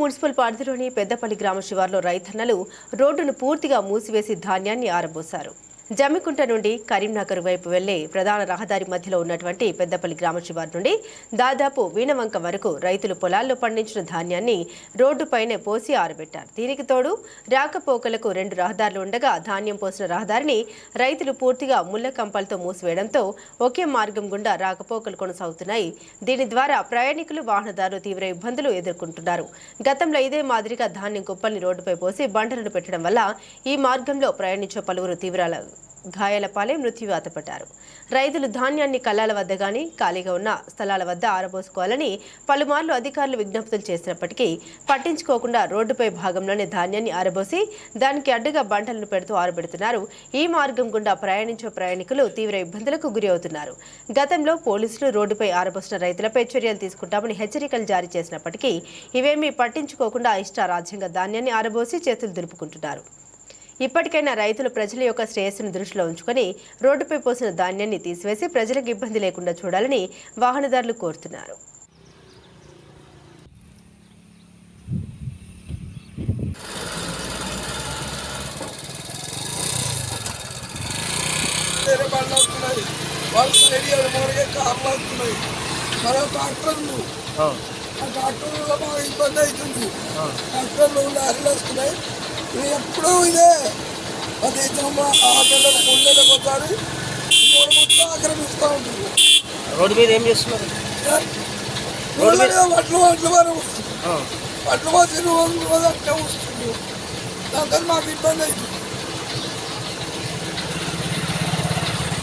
Municipal పరిధిలోని పెద్దపల్లి గ్రామ శివార్లో రైతన్నలు రోడ్డును పూర్తిగా మూసివేసి ధాన్యాన్ని ఆరబోశారు. జమ్మికుంట నుండి కరీంనగర్ వైపు వెళ్ళే ప్రధాన రహదారి మధ్యలో ఉన్నటువంటి పెద్దపల్లి గ్రామ శివారు నుండి దాదాపు వీణవంక వరకు రైతులు పొలాల్లో పండించిన ధాన్యాన్ని రోడ్డుపైనే పోసి ఆరబెట్టారు. దీనికి తోడు రాకపోకలకు రెండు రహదారులు ఉండగా ధాన్యం పోసిన రహదారిని రైతులు పూర్తిగా ముళ్ళ కంపలతో మూసివేయడంతో ఒకే మార్గం గుండా రాకపోకలు కొనసాగుతున్నాయి. దీని ద్వారా ప్రయాణికులు వాహనదారులు తీవ్ర ఇబ్బందులు ఎదుర్కొంటున్నారు. గతంలో ఇదే మాదిరిగా ధాన్యం కుప్పల్ని రోడ్డుపై పోసి బండలను పెట్టడం వల్ల ఈ మార్గంలో ప్రయాణించే పలువురు తీవ్రాలు గాయాల పాలై మృత్యువాత రైతులు ధాన్యాన్ని కళ్ళాల వద్ద గాని ఖాళీగా ఉన్న స్థలాల వద్ద ఆరబోసుకోవాలని పలుమార్లు అధికారులు విజ్ఞప్తులు చేసినప్పటికీ పట్టించుకోకుండా రోడ్డుపై భాగంలోనే ధాన్యాన్ని ఆరబోసి దానికి అడ్డుగా బంటలను పెడుతూ ఆరబెడుతున్నారు. ఈ మార్గం గుండా ప్రయాణించే ప్రయాణికులు తీవ్ర ఇబ్బందులకు గురి అవుతున్నారు. గతంలో పోలీసులు రోడ్డుపై ఆరబోసిన రైతులపై చర్యలు తీసుకుంటామని హెచ్చరికలు జారీ చేసినప్పటికీ ఇవేమీ పట్టించుకోకుండా ఇష్టారాజ్యంగా ధాన్యాన్ని ఆరబోసి చేతులు దులుపుకుంటున్నారు. ఇప్పటికైనా రైతులు ప్రజల యొక్క శ్రేయస్సును దృష్టిలో ఉంచుకొని రోడ్డుపై పోసిన ధాన్యాన్ని తీసివేసి ప్రజలకు ఇబ్బంది లేకుండా చూడాలని వాహనదారులు కోరుతున్నారు. వేరే బండ్లు వస్తున్నాయి వాళ్ళు ఏరియాలు మూడగే కార్లు వస్తున్నాయి మరో ట్రాక్టర్లు ఆ ట్రాక్టర్లో బాగా ఇబ్బంది అవుతుంది. ట్రాక్టర్లు లారీలు వస్తున్నాయి. ఎప్పుడూ ఇదే పది ఆరు నెలలకు మూడు నెలలకు ఒకసారి మూడు మొత్తం ఆక్రమిస్తూ ఉంటుంది రోడ్డు మీద ఏం చేస్తున్నారు రోడ్ల మీద వడ్లు వడ్లు వరం వడ్లు అట్టే వస్తుంది దాంతో మాకు ఇబ్బంది అవుతుంది